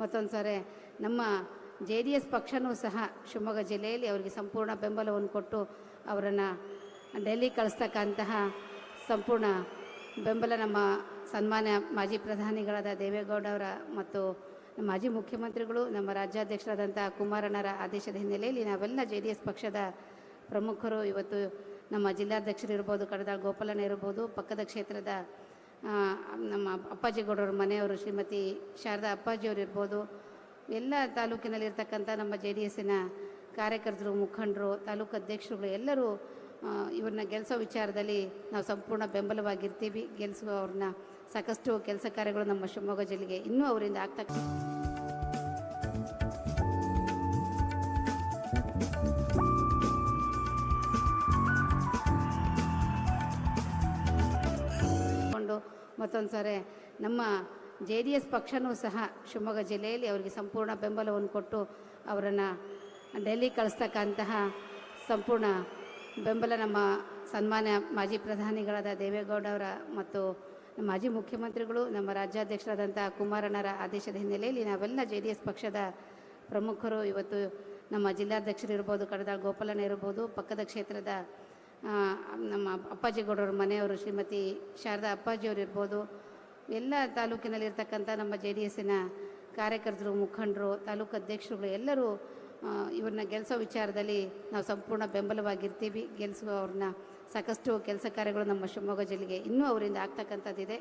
ಮತ್ತೊಂದು ಸಾರಿ ನಮ್ಮ J D S ಪಕ್ಷನೂ ಸಹ ಶಿವಮೊಗ್ಗ ಜಿಲ್ಲೆಯಲ್ಲಿ ಅವರಿಗೆ ಸಂಪೂರ್ಣ ಬೆಂಬಲವನ್ನು ಕೊಟ್ಟು ಅವರನ್ನು ಡೆಲ್ಲಿ ಕಳಿಸ್ತಕ್ಕಂತಹ ಸಂಪೂರ್ಣ ಬೆಂಬಲ ನಮ್ಮ ಸನ್ಮಾನ್ಯ ಮಾಜಿ ಪ್ರಧಾನಿಗಳಾದ ದೇವೇಗೌಡ ಅವರ ಮತ್ತು ಮಾಜಿ ಮುಖ್ಯಮಂತ್ರಿಗಳು, ನಮ್ಮ ರಾಜ್ಯಾಧ್ಯಕ್ಷರಾದಂಥ ಕುಮಾರಣ್ಣರ ಆದೇಶದ ಹಿನ್ನೆಲೆಯಲ್ಲಿ ನಾವೆಲ್ಲ ಜೆ ಡಿ ಎಸ್ ಪಕ್ಷದ ಪ್ರಮುಖರು. ಇವತ್ತು ನಮ್ಮ ಜಿಲ್ಲಾಧ್ಯಕ್ಷರಿರ್ಬೋದು ಕಡದಾಳ್ ಗೋಪಾಲಣ್ಣ ಇರ್ಬೋದು, ಪಕ್ಕದ ಕ್ಷೇತ್ರದ ನಮ್ಮ ಅಪ್ಪಾಜಿಗೌಡರ ಮನೆಯವರು ಶ್ರೀಮತಿ ಶಾರದಾ ಅಪ್ಪಾಜಿಯವರು ಇರ್ಬೋದು ಎಲ್ಲ ತಾಲೂಕಿನಲ್ಲಿರ್ತಕ್ಕಂಥ ನಮ್ಮ ಜೆ ಡಿ ಎಸ್ಸಿನ ಕಾರ್ಯಕರ್ತರು, ಮುಖಂಡರು, ತಾಲೂಕು ಅಧ್ಯಕ್ಷರುಗಳು ಎಲ್ಲರೂ ಇವ್ರನ್ನ ಗೆಲ್ಲಿಸೋ ವಿಚಾರದಲ್ಲಿ ನಾವು ಸಂಪೂರ್ಣ ಬೆಂಬಲವಾಗಿರ್ತೀವಿ. ಗೆಲ್ಲಿಸುವ ಅವ್ರನ್ನ ಸಾಕಷ್ಟು ಕೆಲಸ ಕಾರ್ಯಗಳು ನಮ್ಮ ಶಿವಮೊಗ್ಗ ಜಿಲ್ಲೆಗೆ ಇನ್ನೂ ಅವರಿಂದ ಆಗ್ತಕ್ಕ ಮತ್ತೊಂದು ಸಾರಿ ನಮ್ಮ ಜೆ ಡಿ ಎಸ್ ಪಕ್ಷನೂ ಸಹ ಶಿವಮೊಗ್ಗ ಜಿಲ್ಲೆಯಲ್ಲಿ ಅವರಿಗೆ ಸಂಪೂರ್ಣ ಬೆಂಬಲವನ್ನು ಕೊಟ್ಟು ಅವರನ್ನು ಡೆಲ್ಲಿ ಕಳಿಸ್ತಕ್ಕಂತಹ ಸಂಪೂರ್ಣ ಬೆಂಬಲ ನಮ್ಮ ಸನ್ಮಾನ್ಯ ಮಾಜಿ ಪ್ರಧಾನಿಗಳಾದ ದೇವೇಗೌಡ ಅವರ ಮತ್ತು ಮಾಜಿ ಮುಖ್ಯಮಂತ್ರಿಗಳು, ನಮ್ಮ ರಾಜ್ಯಾಧ್ಯಕ್ಷರಾದಂಥ ಕುಮಾರಣ್ಣರ ಆದೇಶದ ಹಿನ್ನೆಲೆಯಲ್ಲಿ ನಾವೆಲ್ಲ ಜೆ ಡಿ ಎಸ್ ಪಕ್ಷದ ಪ್ರಮುಖರು. ಇವತ್ತು ನಮ್ಮ ಜಿಲ್ಲಾಧ್ಯಕ್ಷರಿರ್ಬೋದು ಕಡದಾಳ್ ಗೋಪಾಲಣ್ಣ ಇರ್ಬೋದು, ಪಕ್ಕದ ಕ್ಷೇತ್ರದ ನಮ್ಮ ಅಪ್ಪಾಜಿಗೌಡರ ಮನೆಯವರು ಶ್ರೀಮತಿ ಶಾರದಾ ಅಪ್ಪಾಜಿಯವರು ಇರ್ಬೋದು ಎಲ್ಲ ತಾಲೂಕಿನಲ್ಲಿರ್ತಕ್ಕಂಥ ನಮ್ಮ ಜೆ ಡಿ ಎಸ್ಸಿನ ಕಾರ್ಯಕರ್ತರು, ಮುಖಂಡರು, ತಾಲೂಕು ಅಧ್ಯಕ್ಷರುಗಳು ಎಲ್ಲರೂ ಇವ್ರನ್ನ ಗೆಲ್ಲಿಸೋ ವಿಚಾರದಲ್ಲಿ ನಾವು ಸಂಪೂರ್ಣ ಬೆಂಬಲವಾಗಿರ್ತೀವಿ. ಗೆಲ್ಲಿಸುವ ಅವ್ರನ್ನ ಸಾಕಷ್ಟು ಕೆಲಸ ಕಾರ್ಯಗಳು ನಮ್ಮ ಶಿವಮೊಗ್ಗ ಜಿಲ್ಲೆಗೆ ಇನ್ನೂ ಅವರಿಂದ ಆಗ್ತಕ್ಕಂಥದ್ದಿದೆ.